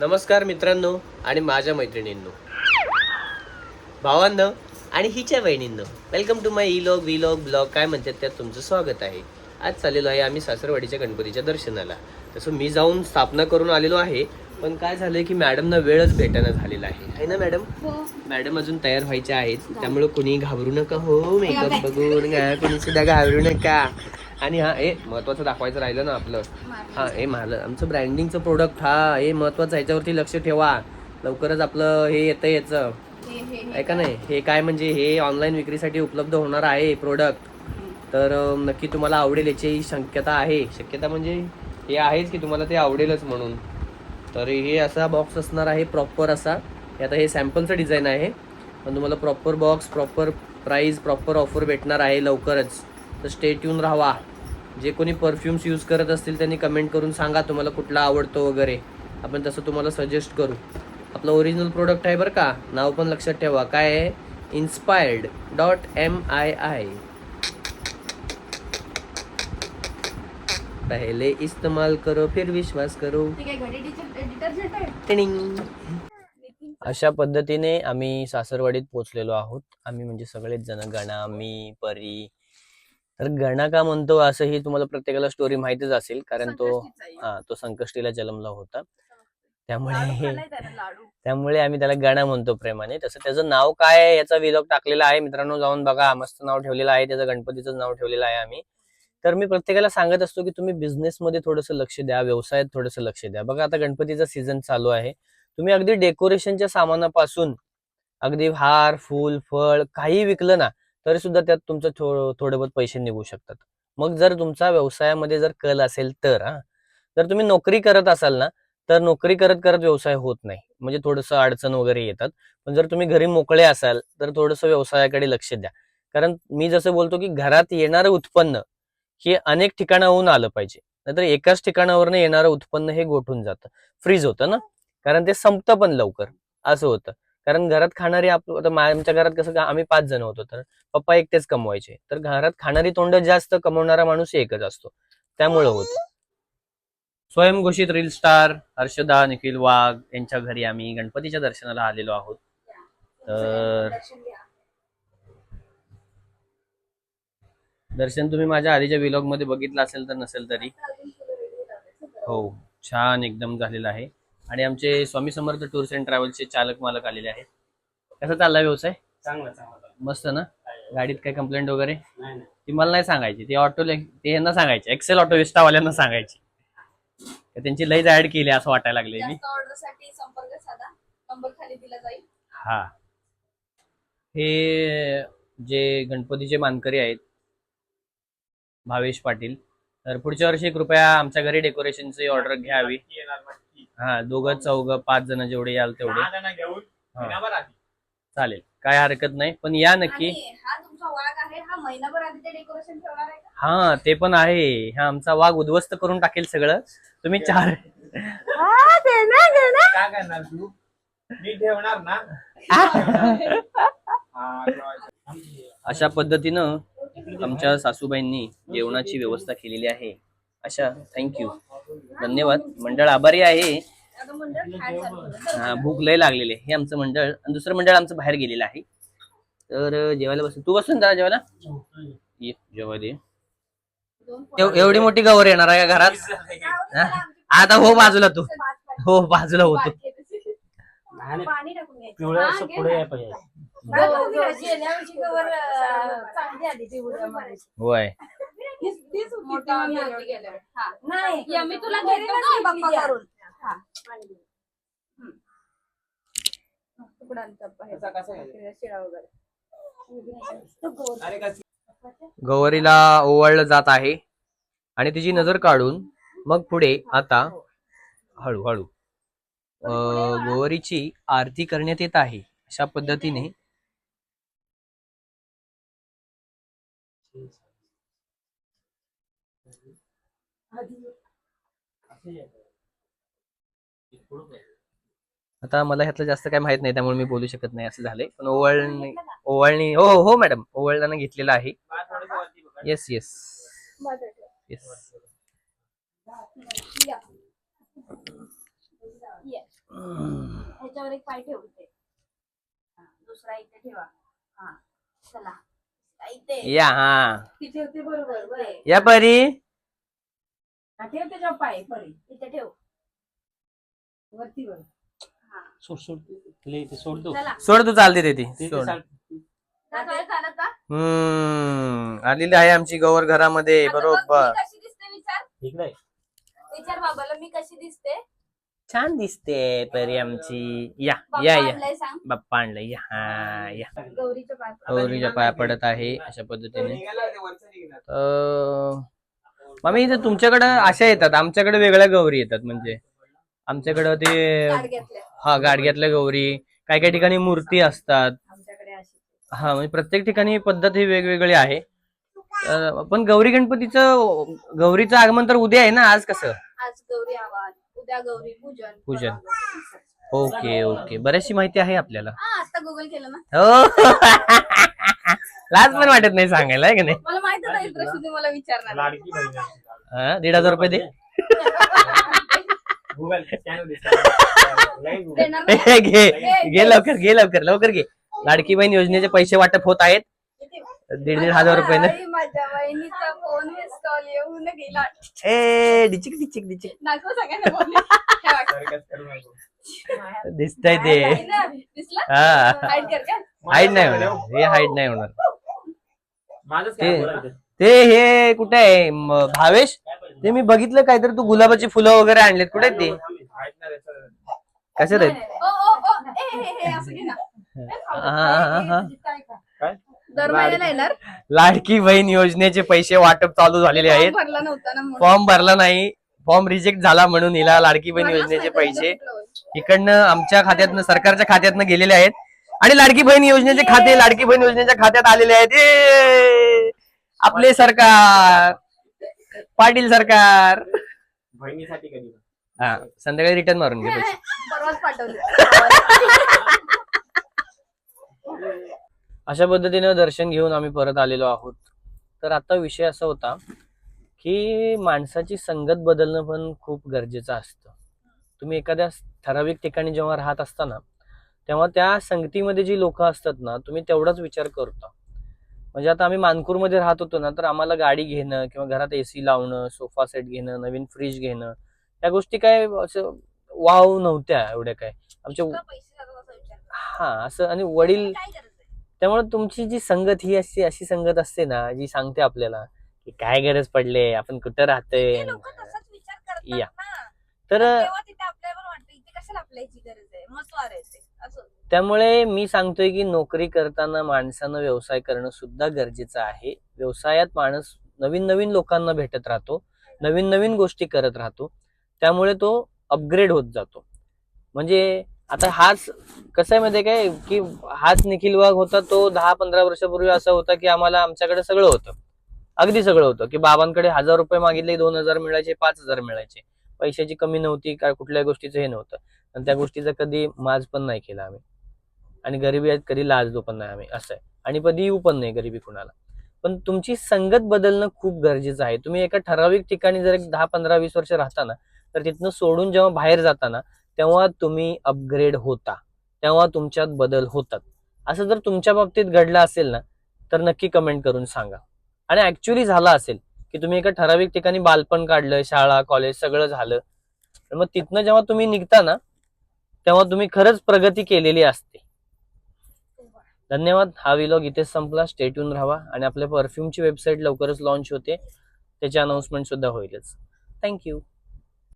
नमस्कार मित्रांनो आणि माझ्या मैत्रिणींनो. भावांनो आणि हिच्या बहिणींनो वेलकम टू माय इलॉग विलॉग ब्लॉग काय म्हणतात त्यात तुमचं स्वागत आहे. आज चाललेलो आहे आम्ही सासरवाडीच्या गणपतीच्या दर्शनाला. तसं मी जाऊन स्थापना करून आलेलो आहे पण काय झालंय की मॅडमना वेळच भेटणं झालेला आहे. है ना मॅडम मॅडम अजून तयार व्हायच्या आहेत. त्यामुळे कोणी घाबरू नका हो मेकअप बघून हा, कोणी सुद्धा घाबरू नका. आणि हा ए महत्वाचं दाखवायचं राहिलं ना आपलं. हा हे मला आमचं ब्रँडिंगचं प्रोडक्ट हा हे महत्वाचं ह्याच्यावरती लक्ष ठेवा. लवकरच आपलं हे येतं याचं. ऐका नाही हे काय म्हणजे हे ऑनलाईन विक्रीसाठी उपलब्ध होणार आहे प्रोडक्ट तर नक्की तुम्हाला आवडेल याची शक्यता आहे. शक्यता म्हणजे हे आहेच की तुम्हाला ते आवडेलच म्हणून. तर हे असा बॉक्स असणार आहे प्रॉपर असा. हे आता हे सॅम्पलचं डिझाईन आहे. पण तुम्हाला proper box proper price proper offer भेटणार आहे लवकरच. तर स्टेट येऊन राहावा. जे कोणी परफ्युम्स यूज करत असतील त्यांनी कमेंट करून सांगा तुम्हाला कुठला आवडतो वगैरे. आपण तसं तुम्हाला सजेस्ट करू. आपलं ओरिजिनल प्रोडक्ट आहे बरं का? नाव पण लक्षात ठेवा. काय आहे? Inspired dot M I I पहले इस्तेमाल करो फिर विश्वास करो. अशा पद्धतीने आम्ही सासरवाडीत पोचलेलो आहोत. आम्ही म्हणजे सगळेच जण गणा मी परी तर गणा का म्हणतो असंही तुम्हाला प्रत्येकाला स्टोरी माहितीच असेल कारण तो हा तो संकष्टीला जन्मला होता. त्यामुळे त्यामुळे आम्ही त्याला गणा म्हणतो प्रेमाने तसं त्याचं नाव काय आहे याचा विलॉग टाकलेला आहे. मित्रांनो जाऊन बघा मस्त नाव ठेवलेलं आहे. त्याचं गणपतीचं नाव ठेवलेलं आहे आम्ही. तर मी प्रत्येकाला सांगत असतो की तुम्ही बिझनेस मध्ये थोडंसं लक्ष द्या व्यवसायात थोडंसं लक्ष द्या. बघा आता गणपतीचा सीझन चालू आहे. तुम्ही अगदी डेकोरेशनच्या सामानापासून अगदी हार फूल फळ काही विकलं ना तरी सुद्धा त्यात तुमचं थो थोडे बहुत पैसे निघू शकतात. मग जर तुमचा व्यवसायामध्ये जर कल असेल तर हा जर तुम्ही नोकरी करत असाल ना तर नोकरी करत करत व्यवसाय होत नाही. म्हणजे थोडंसं अडचण वगैरे येतात. पण जर तुम्ही घरी मोकळे असाल तर थोडंसं व्यवसायाकडे लक्ष द्या. कारण मी जसं बोलतो की घरात येणारं उत्पन्न हे अनेक ठिकाणाहून आलं पाहिजे. नाहीतर एकाच ठिकाणावरनं येणारं उत्पन्न हे गोठून जातं. फ्रीज होतं ना? कारण ते संपतं पण लवकर. असं होतं. कारण घरात खाणारी आप आमच्या घरात कसं का- आम्ही पाच जण होतो तर पप्पा एकटेच कमवायचे. तर घरात खाणारी तोंड जास्त कमवणारा माणूस एकच असतो. त्यामुळं होतं. स्वयंघोषित रील स्टार हर्षदा निखिल वाघ यांच्या घरी आम्ही गणपतीच्या दर्शनाला आलेलो आहोत. तर दर्शन तुम्ही माझ्या आधीच्या विलॉगमध्ये बघितलं असेल तर नसेल तरी. हो छान एकदम झालेलं आहे. आणि आमचे स्वामी समर्थ टूर्स अँड ट्रॅव्हल्सचे चालक मालक आलेले आहेत. कसा चालला व्यवसाय? चांगलं चांगलं मस्त ना? गाडीत काही कंप्लेंट वगैरे? ती मला नाही सांगायची. ती ऑटो ते यांना सांगायची. एक्सेल ऑटो विस्टावाल्यांना सांगायची. त्यांची लईच ऍड केली असं वाटायला लागले मी. जास्त ऑर्डरसाठी संपर्क साधा. नंबर खाली दिला जाईल. हा. हे जे गणपतीचे मानकरी आहेत भावेश पाटील तर पुढच्या वर्षी कृपया आमच्या घरी डेकोरेशनची ऑर्डर घ्यावी. हा दोघं चौघ पाच जण जेवढे याल तेवढे. दहा जण घेऊन हा. महिनाभर आधी. चालेल काय हरकत नाही पण या नक्की. आणि हा तुमचा वाघ आहे हा महिनाभर आधी ते डेकोरेशन ठेवणार आहे का? हा ते पण आहे. हा आमचा वाघ उद्ध्वस्त करून टाकेल सगळं. तुम्ही चार काय करणार तू? मी ठेवणार ना? हा, ठेवायचं. अशा पद्धतीनं आमच्या सासूबाईंनी जेवणाची व्यवस्था केलेली आहे. अशा थँक्यू धन्यवाद. मंडळ आभारी आहे. मंडळ. हा, भूक लय लागलेली आहे. हे आमचं मंडळ आणि दुसरं मंडळ आमचं बाहेर गेलेलं आहे. तर जेवायला बसून तू बसून जा जेवायला. ये जेवायला एवढी मोठी गवर येणार आहे का घरात? हा? आता हो बाजूला तू. हो बाजूला होतो. पाणी टाकून घ्यायचं. तुकडांचा बाहेर. कसा- कसा आहे? शिळा वगैरे गौरीला ओवाळलं जात आहे आणि तिची नजर काढून मग पुढे आता हळूहळू अं, गौरीची आरती करण्यात येत आहे अशा पद्धतीने आता मला ह्यातलं जास्त काय माहीत नाही त्यामुळे मी बोलू शकत नाही असं झालंय. पण ओवाळणी ओवाळणी हो हो मॅडम. ओवाळताना घेतलेलं आहे. येस येस येस या. ह्याच्यावर एक पाय हा, दुसरा इथे ठेवा. हा चला. इथे. या हा. ती ठेवते बरोबर बरं. या परी. हा, ठेव त्याच्यावर पाय परी. इथे ठेव. वरती वर हा सोड सोड. ले ते सोड दो चला. सोड तू चालते ते ती. ते- ते सोड चालत का? हम्म आलेली आहे आमची गौर घरामध्ये आता बघ, बरोबर. मी कशी दिसते विचार? ठीक नाही. विचार बाबाला मी कशी दिसते? छान दिसते परी आमची. या या या. आणलाय सांग. बाप्पा आणलं या हा या. गौरीच्या पाय गौरीच्या पाया पडत आहे अशा पद्धतीने. अं, मामी इथं तुमच्याकडं अशा येतात. आमच्याकडे वेगळ्या गौरी येतात म्हणजे. आमच्याकडं ते हा गाडग्यातल्या गौरी. काही काही ठिकाणी मूर्ती असतात. आमच्याकडे अशी हा म्हणजे प्रत्येक ठिकाणी पद्धत ही वेगवेगळी आहे. पण गौरी गणपतीचं गौरीचं आगमन तर उद्या आहे ना आज कसं? आज गौरी आवाज उद्या गौरी पूजन. Okay okay. बरीचशी माहिती आहे आपल्याला. हा आता गुगल केलं ना. हो. लाज पण वाटत नाही सांगायला आहे की नाही? मला प्रश्न विचारणार. हा, दीड हजार रुपये दे गुगल स्कॅन नाही गुगल देणार ना? हे, घे घे लवकर घे लवकर लवकर घे. लाडकी बहीण योजनेचे पैसे वाटप होत आहेत. दीड दीड हजार रुपये. हे दिसतंय ते. हा. हाईड कर का? हाईट नाही होणार. हे हाईट नाही होणार. ते- हे कुठे आहे? भावेश? ते मी बघितलं काहीतरी तू गुलाबाची फुलं वगैरे आणलेत कुठे आहेत ते. कशात आहेत हे, हे. हा, हा, हा. दर महिन्याला येणार लाडकी बहीण योजनेचे पैसे वाटप चालू झालेले आहेत फॉर्म भरला नव्हता ना म्हणून. फॉर्म भरला नाही फॉर्म रिजेक्ट झाला म्हणून हिला लाडकी बहीण योजनेचे पैसे? इकडनं आमच्या खात्यातनं सरकारच्या खात्यातनं गेलेले आहेत आणि लाडकी बहीण योजनेचे खाते लाडकी बहीण योजनेच्या खात्यात आलेले आहेत ए! आपले सरकार पाटील सरकार. बहिणीसाठी कधी हा संध्याकाळी रिटर्न मारून घे पैसे. परवाच पाठवले अशा पद्धतीनं दर्शन घेऊन आम्ही परत आलेलो आहोत. तर आता विषय असा होता की माणसाची संगत बदलणं पण खूप गरजेचं असतं. तुम्ही एखाद्या ठराविक ठिकाणी जेव्हा राहत असताना तेव्हा त्या संगतीमध्ये जी लोक असतात ना तुम्ही तेवढाच विचार करता. म्हणजे आता आम्ही मानपूरमध्ये राहत होतो ना तर आम्हाला गाडी घेणं किंवा घरात एसी लावणं सोफा सेट घेणं नवीन फ्रीज घेणं या गोष्टी काय असं वाव नव्हत्या एवढ्या काय आमच्या. हा असं आणि वडील? त्यामुळे तुमची जी संगत ही अशी अशी संगत असते ना जी सांगते आपल्याला की काय गरज पडले आपण कुठं राहतोय या. तर आपल्याला गरज आहे त्यामुळे मी सांगतोय की नोकरी करताना माणसानं व्यवसाय करणं सुद्धा गरजेचं आहे. व्यवसायात माणूस नवीन नवीन लोकांना भेटत राहतो नवीन नवीन गोष्टी करत राहतो. त्यामुळे तो अपग्रेड होत जातो. म्हणजे आता हाच कसं आहे माहिती काय? की हाच निखिल वाघ होता तो दहा पंधरा वर्षापूर्वी असं होता की आम्हाला आमच्याकडे सगळं होतं. अगदी सगळं होतं की बाबांकडे हजार रुपये मागितले दोन हजार मिळायचे पाच हजार मिळायचे. पैशाची कमी नव्हती काय कुठल्या गोष्टीचं हे नव्हतं. आणि त्या गोष्टीचा कधी माज पण नाही केला आम्ही. आणि गरिबी आहेत कधी लाजलो पण नाही आम्ही असं आहे. आणि कधी येऊ पण नाही गरिबी कुणाला. पण तुमची संगत बदलणं खूप गरजेचं आहे. तुम्ही एका ठराविक ठिकाणी जर एक दहा पंधरा वीस वर्ष राहता ना तर तिथनं सोडून जेव्हा बाहेर जाताना तेव्हा तुम्ही अपग्रेड होता. तेव्हा तुमच्यात बदल होतात. असं जर तुमच्या बाबतीत घडलं असेल ना तर नक्की कमेंट करून सांगा. आणि ऍक्च्युली झालं असेल की तुम्ही एका ठराविक ठिकाणी बालपण काढलं शाळा कॉलेज सगळं झालं. तर मग तिथनं जेव्हा तुम्ही निघता ना तेव्हा तुम्ही खरंच प्रगती केलेली असते. धन्यवाद. हा विलॉग इथेच संपला. स्टेट्यून राहा आणि आपल्या परफ्यूमची वेबसाईट लवकरच लॉन्च होते. त्याची अनाऊन्समेंट सुद्धा होईलच. थँक्यू